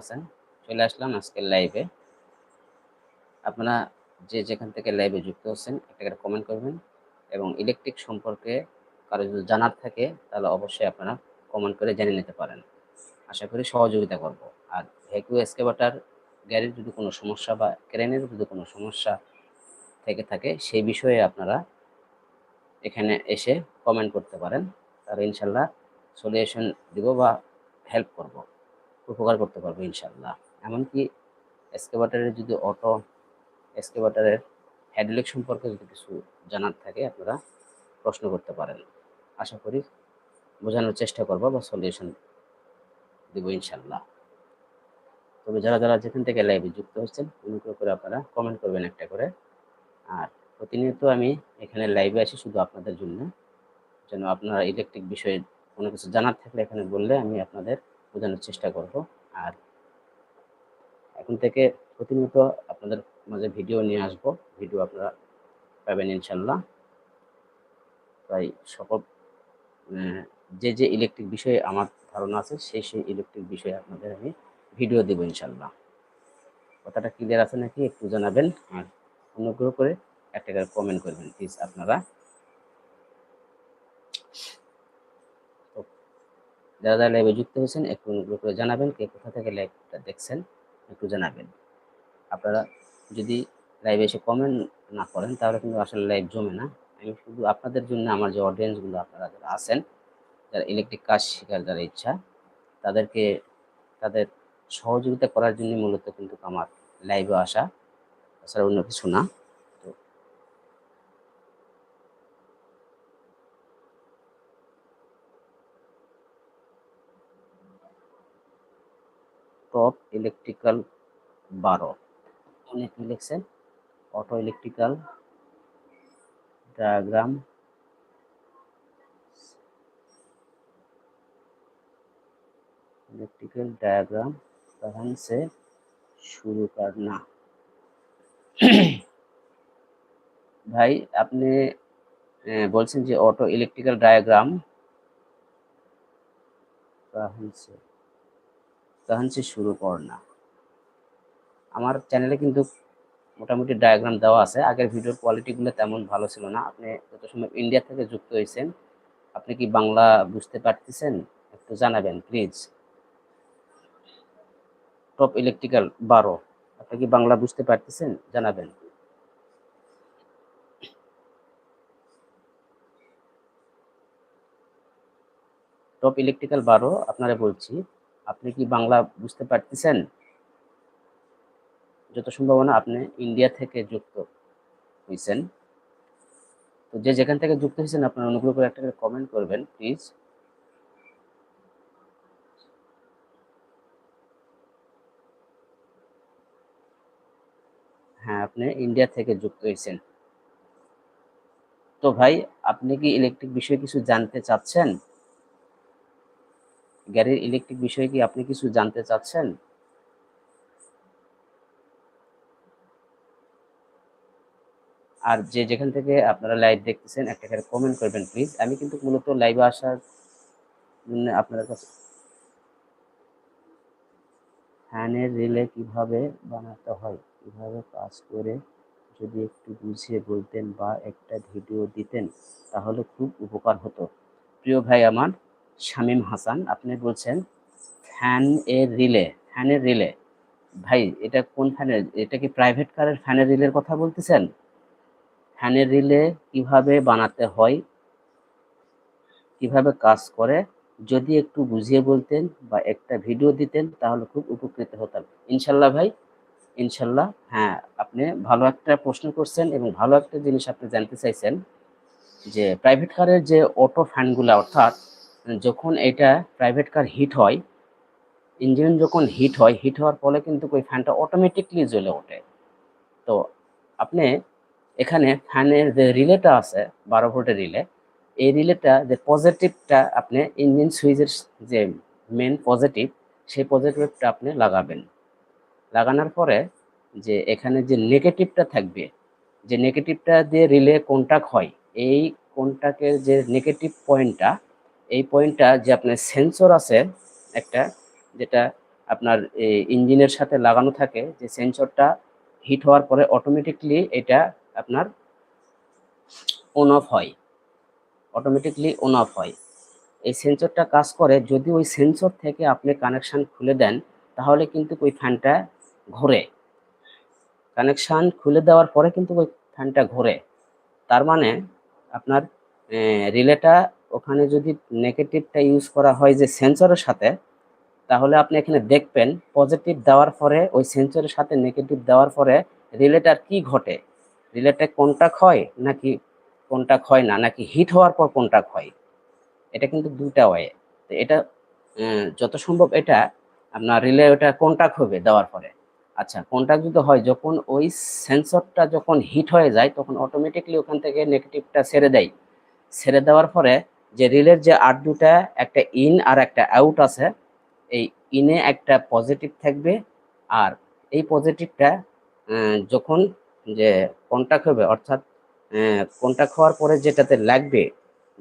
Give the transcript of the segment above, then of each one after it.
আছেন, চলে আসলাম আজকের লাইভে আপনারা যে যেখান থেকে লাইভে যুক্ত হচ্ছেন একটা করে কমেন্ট করবেন এবং ইলেকট্রিক সম্পর্কে কারও যদি জানার থাকে, তাহলে অবশ্যই আপনারা কমেন্ট করে জেনে নিতে পারেন। আশা করি সহযোগিতা করব। আর ভেকু এসকেভাটার গাড়ির যদি কোনো সমস্যা বা ক্রেনের যদি কোনো সমস্যা থেকে থাকে, সেই বিষয়ে আপনারা এখানে এসে কমেন্ট করতে পারেন। তাহলে ইনশাল্লাহ সলিউশন দিব বা হেল্প করব। উপকার করতে পারব ইনশাল্লাহ এমনকি এসকেভাটারের যদি অটো এসকেভাটারের হ্যাডলিক সম্পর্কে যদি কিছু জানার থাকে, আপনারা প্রশ্ন করতে পারেন। আশা করি বোঝানোর চেষ্টা করব বা সলিউশন দেবো ইনশাল্লাহ তবে যারা যারা যেখান থেকে লাইভে যুক্ত হচ্ছেন, অনুগ্রহ করে আপনারা কমেন্ট করবেন একটা করে। আর প্রতিনিয়ত আমি এখানে লাইভে আসি শুধু আপনাদের জন্য। যেন আপনারা ইলেকট্রিক বিষয়ে কোনো কিছু জানার থাকলে এখানে বললে আমি আপনাদের বোঝানোর চেষ্টা করব। আর এখন থেকে প্রতিনিয়ত আপনাদের মাঝে ভিডিও নিয়ে আসব। ভিডিও আপনারা পাবেন ইনশাল্লাহ তাই সকল যে যে ইলেকট্রিক বিষয়ে আমার ধারণা আছে, সেই সেই ইলেকট্রিক বিষয়ে আপনাদের আমি ভিডিও দেবো ইনশাল্লাহ কথাটা ক্লিয়ার আছে নাকি? একটু জানাবেন। আর অনুগ্রহ করে একটা করে কমেন্ট করবেন প্লিজ আপনারা। যারা যারা লাইভে যুক্ত হয়েছেন, একটু অনুগ্রহ করে জানাবেন কে কোথা থেকে লাইভটা দেখছেন, একটু জানাবেন। আপনারা যদি লাইভে এসে কমেন্ট না করেন, তাহলে কিন্তু আসলে লাইভ জমে না। আমি শুধু আপনাদের জন্য আমার যে অডিয়েন্সগুলো আপনারা যারা আছেন, যারা ইলেকট্রিক কাজ শেখার যারা ইচ্ছা, তাদেরকে, তাদের সহযোগিতা করার জন্য মূলত কিন্তু আমার লাইভে আসা, তাছাড়া অন্য কিছু না তো টপ ইলেকট্রিক্যাল বারো উনি কি লিখছেন auto electrical diagram electrical diagram कहाँ से शुरू करना ভাই আপনি আহ, বলছেন যে অটো ইলেকট্রিক্যাল ডায়াগ্রাম कहाँ তখন সে শুরু কর না। আমার চ্যানেলে কিন্তু মোটামুটি ডায়াগ্রাম দেওয়া আছে। আগের ভিডিওর কোয়ালিটিগুলো তেমন ভালো ছিল না। আপনি যত সময় ইন্ডিয়া থেকে যুক্ত হয়েছেন, আপনি কি বাংলা বুঝতে পারতেছেন? একটু জানাবেন প্লিজ টপ ইলেকট্রিক্যাল বারো। আপনি কি বাংলা বুঝতে পারতেছেন? জানাবেন। টপ ইলেকট্রিক্যাল বারো, আপনারা বলছি। আপনি কি বাংলা বুঝতে পারতেছেন? যত সম্ভাবনা আপনি ইন্ডিয়া থেকে যুক্ত হয়েছেন তো যে যেখান থেকে যুক্ত হয়েছেন আপনার অনুগ্রহ করে একটা কমেন্ট করবেন প্লিজ হ্যাঁ আপনি ইন্ডিয়া থেকে যুক্ত হয়েছেন তো ভাই, আপনি কি ইলেকট্রিক বিষয়ে কিছু জানতে চাচ্ছেন? গাড়ির ইলেকট্রিক বিষয়ে কি আপনি কিছু জানতে চাচ্ছেন? আর যে যেখান থেকে আপনারা লাইভ দেখতেছেন, একটা করে কমেন্ট করবেন প্লিজ আমি কিন্তু মূলত লাইভে আসার জন্য আপনাদের কাছে ফ্যানের রিলে কীভাবে বানাতে হয়? কীভাবে কাজ করে যদি একটু বুঝিয়ে বলতেন বা একটা ভিডিও দিতেন, তাহলে খুব উপকার হতো। প্রিয় ভাই আমার শামীম হাসান, আপনি বলছেন ফ্যান এর রিলে ফ্যানের রিলে। ভাই, এটা কোন ফ্যানের এটা কি প্রাইভেট কারের ফ্যানের রিলের কথা বলতেছেন? ফ্যানের রিলে কীভাবে বানাতে হয়? কীভাবে কাজ করে? যদি একটু বুঝিয়ে বলতেন বা একটা ভিডিও দিতেন, তাহলে খুব উপকৃত হতাম। ইনশাল্লাহ ভাই, ইনশাল্লাহ। হ্যাঁ আপনি ভালো একটা প্রশ্ন করছেন এবং ভালো একটা জিনিস আপনি জানতে চাইছেন যে প্রাইভেট কারের যে অটো ফ্যানগুলো অর্থাৎ যখন এটা প্রাইভেট কার হিট হয় ইঞ্জিন যখন হিট হয় হিট হওয়ার ফলে কিন্তু ওই ফ্যানটা অটোমেটিকলি জ্বলে ওঠে। তো আপনি এখানে ফ্যানের যে রিলেটা আছে, বারো ভোল্টের রিলে এই রিলেটা যে পজিটিভটা আপনি ইঞ্জিন সুইচের যে মেন পজিটিভ সেই পজিটিভটা আপনি লাগাবেন। লাগানোর পরে যে এখানে যে নেগেটিভটা থাকবে, যে নেগেটিভটা দিয়ে রিলে কন্টাক্ট হয়, এই কন্টাক্টের যে নেগেটিভ পয়েন্টটা এই পয়েন্টটা যে আপনার সেন্সর আছে একটা, যেটা আপনার ইঞ্জিনের সাথে লাগানো থাকে, যে সেন্সরটা হিট হওয়ার পরে অটোমেটিকলি এটা আপনার অন অফ হয়। অটোমেটিকলি অন অফ হয়। এই সেন্সরটা কাজ করে, যদি ওই সেন্সর থেকে আপনি কানেকশান খুলে দেন, তাহলে কিন্তু ওই ফ্যানটা ঘোরে। কানেকশান খুলে দেওয়ার পরে কিন্তু ওই ফ্যানটা ঘোরে। তার মানে আপনার রিলেটা ওখানে যদি নেগেটিভটা ইউজ করা হয় যে সেন্সরের সাথে, তাহলে আপনি এখানে দেখবেন পজিটিভ দেওয়ার পরে, ওই সেন্সরের সাথে নেগেটিভ দেওয়ার পরে রিলেটার কি ঘটে? রিলেটার কন্টাক্ট হয় নাকি কন্টাক্ট হয় না? নাকি হিট হওয়ার পর কন্টাক্ট হয় এটা কিন্তু দুইটা ওয়ে তো এটা যত সম্ভব এটা আপনার রিলে ওটা কন্টাক্ট হবে দেওয়ার পরে? আচ্ছা কন্টাক্ট যদি হয়, যখন ওই সেন্সরটা যখন হিট হয়ে যায়, তখন অটোমেটিকলি ওখান থেকে নেগেটিভটা ছেড়ে দেয়। ছেড়ে দেওয়ার পরে যে রিলের যে আর দুটা, একটা ইন আর একটা আউট আছে, এই ইনে একটা পজিটিভ থাকবে আর এই পজিটিভটা যখন যে কন্ট্যাক্ট হবে, অর্থাৎ কন্টাক্ট হওয়ার পরে যেটাতে লাগবে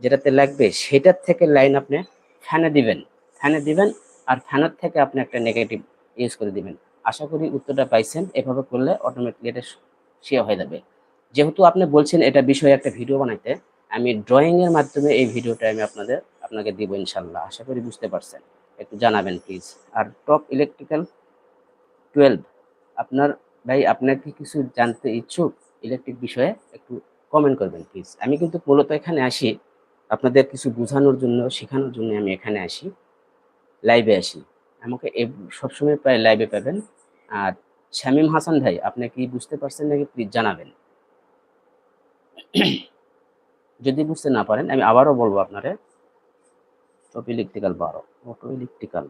যেটাতে লাগবে সেটার থেকে লাইন আপনি ফ্যানে দিবেন ফ্যানে দিবেন আর ফ্যানের থেকে আপনি একটা নেগেটিভ ইউজ করে দিবেন। আশা করি উত্তরটা পাইছেন, এভাবে করলে অটোমেটিক এটা শেয়ার হয়ে যাবে। যেহেতু আপনি বলছেন এটা বিষয়ে একটা ভিডিও বানাইতে আমি ড্রয়িংয়ের মাধ্যমে এই ভিডিওটা আমি আপনাদের, আপনাকে দিব ইনশাল্লাহ। আশা করি বুঝতে পারছেন। একটু জানাবেন প্লিজ আর টপ ইলেকট্রিক্যাল টুয়েলভ আপনার ভাই আপনার কি কিছু জানতে ইচ্ছুক? ইলেকট্রিক বিষয়ে একটু কমেন্ট করবেন প্লিজ আমি কিন্তু মূলত এখানে আসি, আপনাদের কিছু বোঝানোর জন্য, শেখানোর জন্য আমি এখানে আসি। লাইভে আসি। আমাকে সবসময় প্রায় লাইভে পাবেন। আর শামীম হাসান ভাই, আপনি কি বুঝতে পারছেন নাকি প্লিজ জানাবেন। যদি বুঝতে না পারেন, আমি আবারও বলব আপনারে অটো ইলেকট্রিক্যাল বারো অটো ইলেকট্রিক্যাল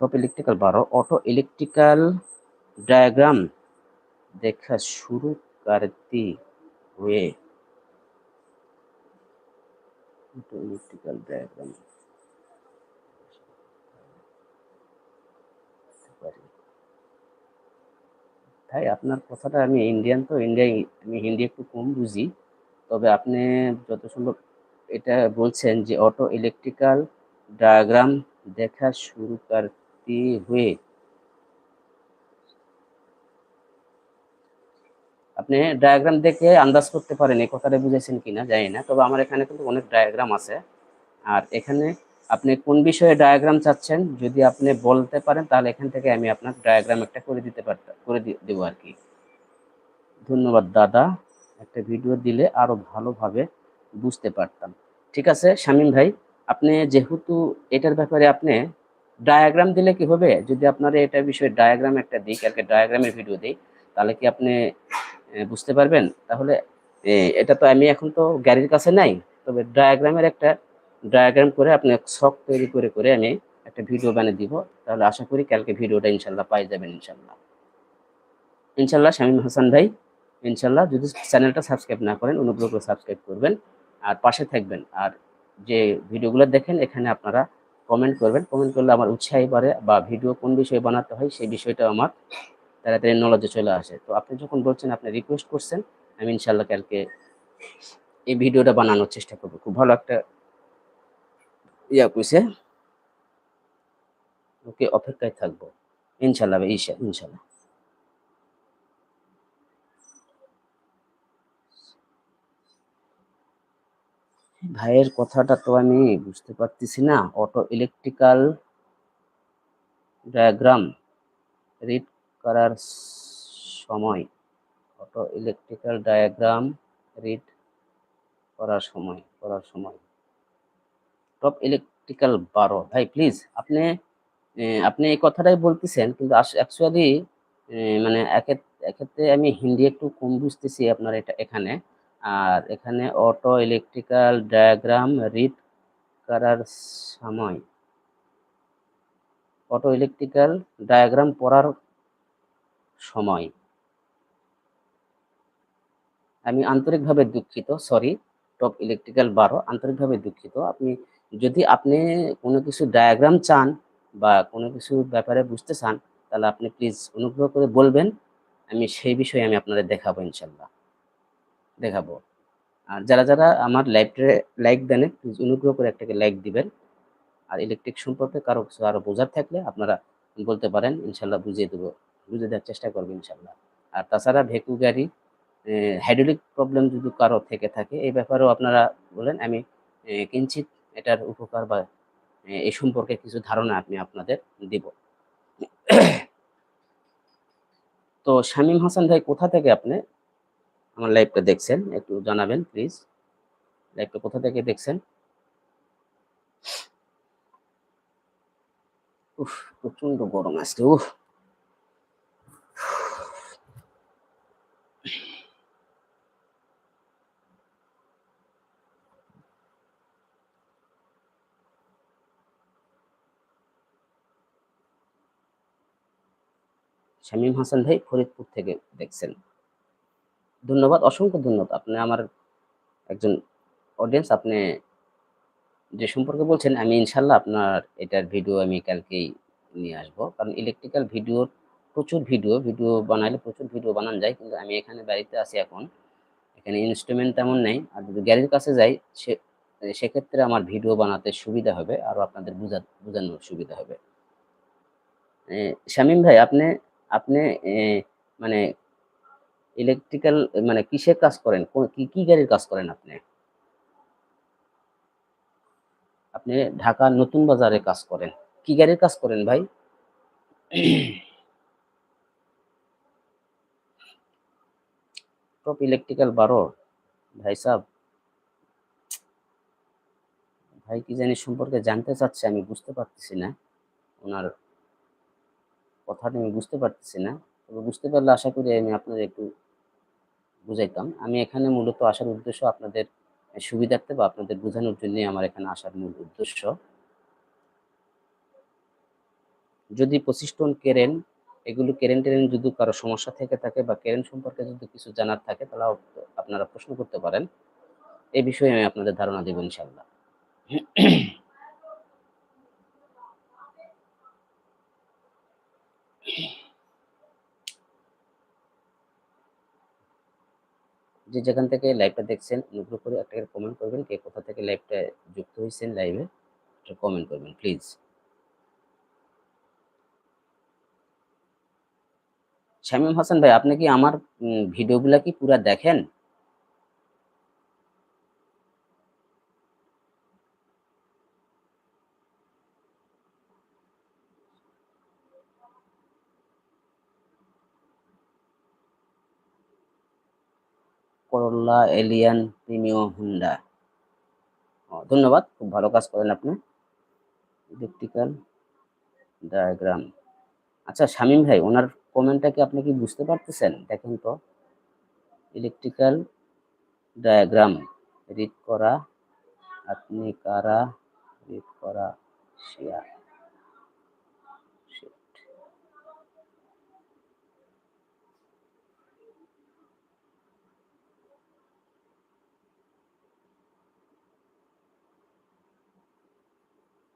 টপ ইলেকট্রিক্যাল বারো অটো ইলেকট্রিক্যাল ডায়াগ্রাম দেখা শুরু করতে হয়ে into elliptical diagram. ভাই আপনার কথাটা আমি ইন্ডিয়ান তো ইন্ডিয়ায় আমি হিন্দি একটু কম বুঝি তবে আপনি যত সম্ভব এটা বলছেন যে অটো ইলেকট্রিক্যাল ডায়াগ্রাম দেখা শুরু করতে হয়ে আপনি ডায়াগ্রাম দেখে আন্দাজ করতে পারেন এই কথাটা বুঝেছেন কিনা, জানি না। তবে আমার এখানে কিন্তু অনেক ডায়াগ্রাম আছে। আর এখানে আপনি কোন বিষয়ে ডায়াগ্রাম চাচ্ছেন, যদি আপনি বলতে পারেন, তাহলে এখান থেকে আমি আপনার ডায়াগ্রাম একটা করে দিতে পারতাম করে দেবো আর কি। ধন্যবাদ দাদা, একটা ভিডিও দিলে আরও ভালোভাবে বুঝতে পারতাম। ঠিক আছে, শামীম ভাই, আপনি যেহেতু এটার ব্যাপারে আপনি ডায়াগ্রাম দিলে কি হবে? যদি আপনার এটা বিষয়ে ডায়াগ্রাম একটা দিই আর ডায়াগ্রামের ভিডিও দিই, তাহলে কি আপনি বুঝতে পারবেন? তাহলে এটা তো আমি এখন তো গাড়ির কাছে নাই, তবে ডায়াগ্রামের একটা ডায়াগ্রাম করে আপনি শখ তৈরি করে করে আমি একটা ভিডিও বানিয়ে দিব। তাহলে আশা করি কালকে ভিডিওটা ইনশাল্লাহ পাই যাবেন ইনশাল্লাহ। ইনশাল্লাহ শামীম হাসান ভাই, ইনশাল্লাহ যদি চ্যানেলটা সাবস্ক্রাইব না করেন, অনুগ্রহ করে সাবস্ক্রাইব করবেন। আর পাশে থাকবেন। আর যে ভিডিওগুলো দেখেন, এখানে আপনারা কমেন্ট করবেন। কমেন্ট করলে আমার উৎসাহী বাড়ে বা ভিডিও কোন বিষয়ে বানাতে হয়, সেই বিষয়টা আমার তাড়াতাড়ি নলেজে চলে আসে। তো আপনি যখন বলছেন, আপনি রিকোয়েস্ট করছেন, আমি ইনশাল্লাহ কালকে এই ভিডিওটা বানানোর চেষ্টা করব। খুব ভালো একটা ইয়া কইছে। ওকে অপেক্ষায় থাকব। ইনশাল্লাহ ঈশা ইনশাল্লাহ ভাইয়ের কথাটা তো আমি বুঝতে পারতেছি না। অটো ইলেকট্রিক্যাল ডায়াগ্রাম রিড করার সময় অটো ইলেকট্রিক্যাল ডায়াগ্রাম রিড করার সময় করার সময়। টপ ইলেকট্রিক্যাল বারো। ভাই প্লিজ আপনি আপনি এই কথাটাই বলতেছেন, কিন্তু অ্যাকচুয়ালি মানে এক্ষেত্রে আমি হিন্দি একটু কম বুঝতেছি আপনার এটা, এখানে। আর এখানে অটো ইলেকট্রিক্যাল ডায়াগ্রাম রিড করার সময় অটো ইলেকট্রিক্যাল ডায়াগ্রাম পড়ার সময়। আমি আন্তরিকভাবে দুঃখিত সরি টপ ইলেকট্রিক্যাল বারো, আন্তরিকভাবে দুঃখিত। আপনি, যদি আপনি কোনো কিছু ডায়াগ্রাম চান বা কোনো কিছু ব্যাপারে বুঝতে চান, তাহলে আপনি প্লিজ অনুগ্রহ করে বলবেন। আমি সেই বিষয়ে আমি আপনাদের দেখাবো ইনশাল্লাহ। দেখাবো। আর যারা যারা আমার লাইভে লাইক দেন প্লিজ অনুগ্রহ করে একটাকে লাইক দিবেন। আর ইলেকট্রিক সম্পর্কে কারও কিছু আরও বোঝার থাকলে আপনারা বলতে পারেন, ইনশাল্লাহ বুঝিয়ে দেবো। বুঝিয়ে দেওয়ার চেষ্টা করব ইনশাল্লাহ। আর তাছাড়া ভেকু গাড়ি হাইড্রোলিক প্রবলেম যদি কারও থেকে থাকে, এই ব্যাপারেও আপনারা বলেন, আমি কিঞ্চিত এটার উপকার বা এই সম্পর্কে কিছু ধারণা আমি আপনাদের দিব। তো শামীম হাসান ভাই, কোথা থেকে আপনি আমার লাইভটা দেখছেন? একটু জানাবেন প্লিজ লাইভটা কোথা থেকে দেখছেন? উফ প্রচণ্ড গরম আজকে, উফ। শামীম হাসান ভাই ফরিদপুর থেকে দেখছেন। ধন্যবাদ, অসংখ্য ধন্যবাদ। আপনি আমার একজন অডিয়েন্স আপনি যে সম্পর্কে বলছেন, আমি ইনশাল্লাহ আপনার এটার ভিডিও আমি কালকেই নিয়ে আসব। কারণ ইলেকট্রিক্যাল ভিডিওর প্রচুর ভিডিও ভিডিও বানাইলে প্রচুর ভিডিও বানানো যায়, কিন্তু আমি এখানে বাড়িতে আছি এখন। এখানে ইনস্ট্রুমেন্ট তেমন নেই, আর যদি গ্যারির কাছে যাই, সে, সেক্ষেত্রে আমার ভিডিও বানাতে সুবিধা হবে, আর আপনাদের বুঝা, বোঝানোর সুবিধা হবে। শামীম ভাই, আপনি আপনি মানে ইলেকট্রিক্যাল মানে কিসের কাজ করেন? কি কি গাড়ির কাজ করেন আপনি? আপনি ঢাকা নতুন বাজারে কাজ করেন। কি গাড়ির কাজ করেন ভাই? টপ ইলেকট্রিক্যাল বারো। ভাই সাহ ভাই কি জানি সম্পর্কে জানতে চাচ্ছে, আমি বুঝতে পারতেছি না। ওনার কথাটা আমি বুঝতে পারতেছি না। তবে বুঝতে পারলে আশা করি আমি আপনাদের একটু বুঝাইতাম। আমি এখানে মূলত আসার উদ্দেশ্য আপনাদের সুবিধার্থে বা আপনাদের বোঝানোর জন্যই আমার এখানে আসার মূল উদ্দেশ্য। যদি পঁচিশ টন কেরেন, এগুলো কেরেন টেরেন যদি কারও সমস্যা থেকে থাকে বা কেরেন সম্পর্কে যদি কিছু জানার থাকে, তাহলে আপনারা প্রশ্ন করতে পারেন। এ বিষয়ে আমি আপনাদের ধারণা দেবো ইনশাল্লাহ যে যেখান থেকে লাইভটা দেখছেন, অনুগ্রহ করে একটা কমেন্ট করবেন কে কোথা থেকে লাইভটা যুক্ত হয়েছেন লাইভে একটা কমেন্ট করবেন প্লিজ শামীম হাসান ভাই, আপনি কি আমার ভিডিওগুলো ভিডিওগুলা কি পুরা দেখেন? করোলা এলিয়ান প্রিমিও হুন্ডা ধন্যবাদ, খুব ভালো কাজ করেন আপনি। ইলেকট্রিক্যাল ডায়াগ্রাম আচ্ছা শামীম ভাই, ওনার কমেন্টটা কি আপনি কি বুঝতে পারতেছেন? দেখেন তো। ইলেকট্রিক্যাল ডায়াগ্রাম রিড করা। আপনি কারা রিড করা? শেয়ার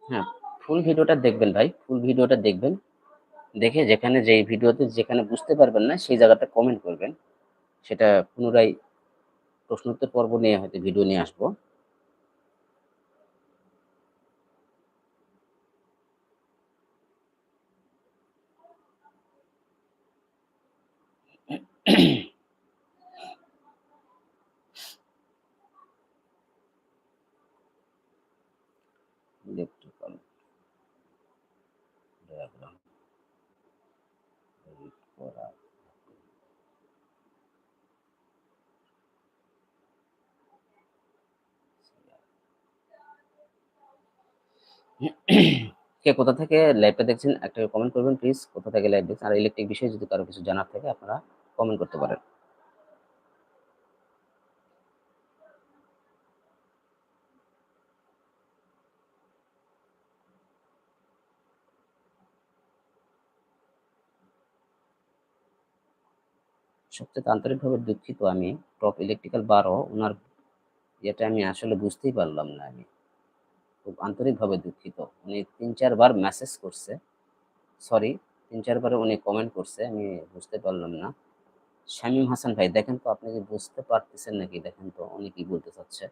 হ্যাঁ ফুল ভিডিওটা দেখবেন ভাই ফুল ভিডিওটা দেখবেন। দেখে যেখানে যেই ভিডিওতে যেখানে বুঝতে পারবেন না, সেই জায়গাটা কমেন্ট করবেন। সেটা পুনরায় প্রশ্নোত্তর পর্ব নিয়ে হয়তো ভিডিও নিয়ে আসব ডায়াগ্রাম করা কে কোথা থেকে লাইভটা দেখছেন, একটা কমেন্ট করবেন প্লিজ কোথা থেকে লাইভ দেখছেন? আর ইলেকট্রিক বিষয়ে যদি কারও কিছু জানার থাকে, আপনারা কমেন্ট করতে পারেন। সবচেয়ে আন্তরিকভাবে দুঃখিত আমি টপ ইলেকট্রিক্যাল বারো ওনার এটা আমি আসলে বুঝতেই পারলাম না আমি। খুব আন্তরিকভাবে দুঃখিত। উনি তিন চারবার মেসেজ করছে। সরি তিন চারবার উনি কমেন্ট করছে, আমি বুঝতে পারলাম না। শামীম হাসান ভাই, দেখেন তো আপনি কি বুঝতে পারতেছেন নাকি? দেখেন তো উনি কি বলতে চাচ্ছে।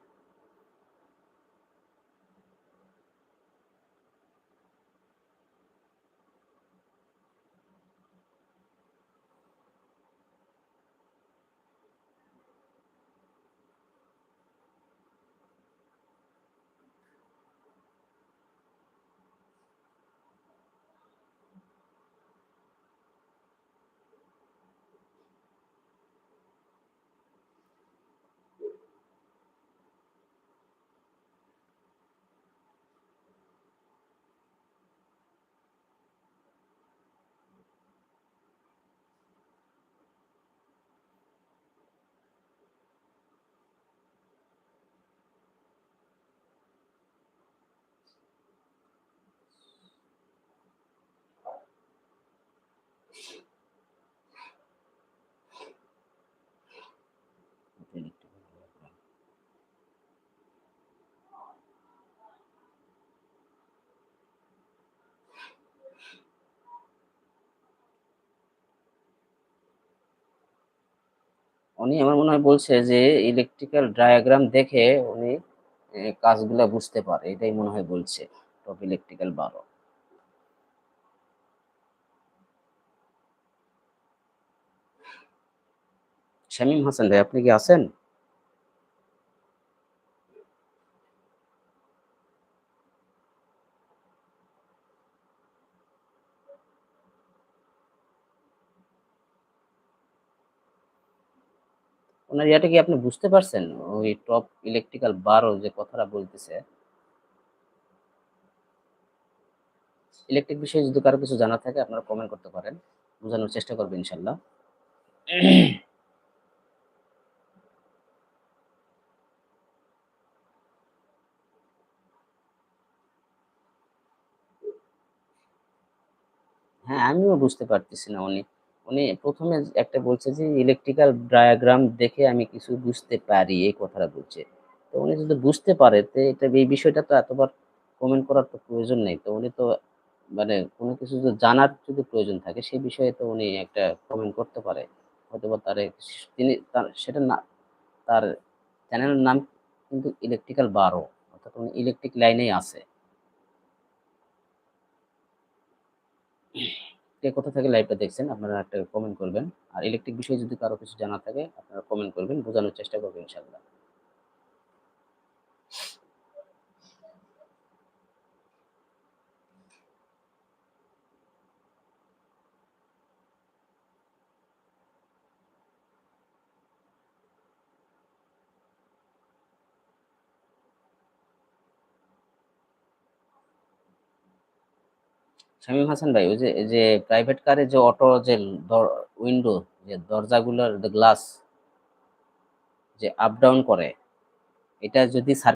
উনি আমার মনে হয় বলছে যে ইলেকট্রিক্যাল ডায়াগ্রাম দেখে উনি কাজগুলো বুঝতে পারে। এটাই মনে হয় বলছে টপ ইলেকট্রিক্যাল বারো। শামীম হাসান ভাই, আপনি কি আছেন? ওনার ইয়াটা কি আপনি বুঝতে পারছেন? ওই টপ ইলেকট্রিক্যাল বারো যে কথাটা বলতেছে। ইলেকট্রিক বিষয়ে যদি কারও কিছু জানা থাকে, আপনারা কমেন্ট করতে পারেন। বোঝানোর চেষ্টা করব ইনশাল্লাহ। হ্যাঁ আমিও বুঝতে পারতেছি না উনি উনি প্রথমে একটা বলছে যে ইলেকট্রিক্যাল ডায়াগ্রাম দেখে আমি কিছু বুঝতে পারি এই কথাটা বলছে। তো উনি যদি বুঝতে পারে, তো এটা, এই বিষয়টা তো এতবার কমেন্ট করার তো প্রয়োজন নেই। তো উনি তো মানে কোনো কিছু যদি জানার যদি প্রয়োজন থাকে সেই বিষয়ে তো উনি একটা কমেন্ট করতে পারে। হয়তো বা তার তিনি তার, সেটা না, তার চ্যানেলের নাম কিন্তু ইলেকট্রিক্যাল বারো, অর্থাৎ উনি ইলেকট্রিক লাইনেই আছে। কে কোথা থেকে লাইভটা দেখছেন, আপনারা একটা কমেন্ট করবেন। আর ইলেকট্রিক বিষয়ে যদি কারও কিছু জানা থাকে, আপনারা কমেন্ট করবেন, বোঝানোর চেষ্টা করবেন ইনশাআল্লাহ। শামীম হাসান ভাই, ওই যে যে প্রাইভেট কারে যে অটো যে উইন্ডো যে দরজাগুলোর গ্লাস যে আপ ডাউন করে, এটা যদি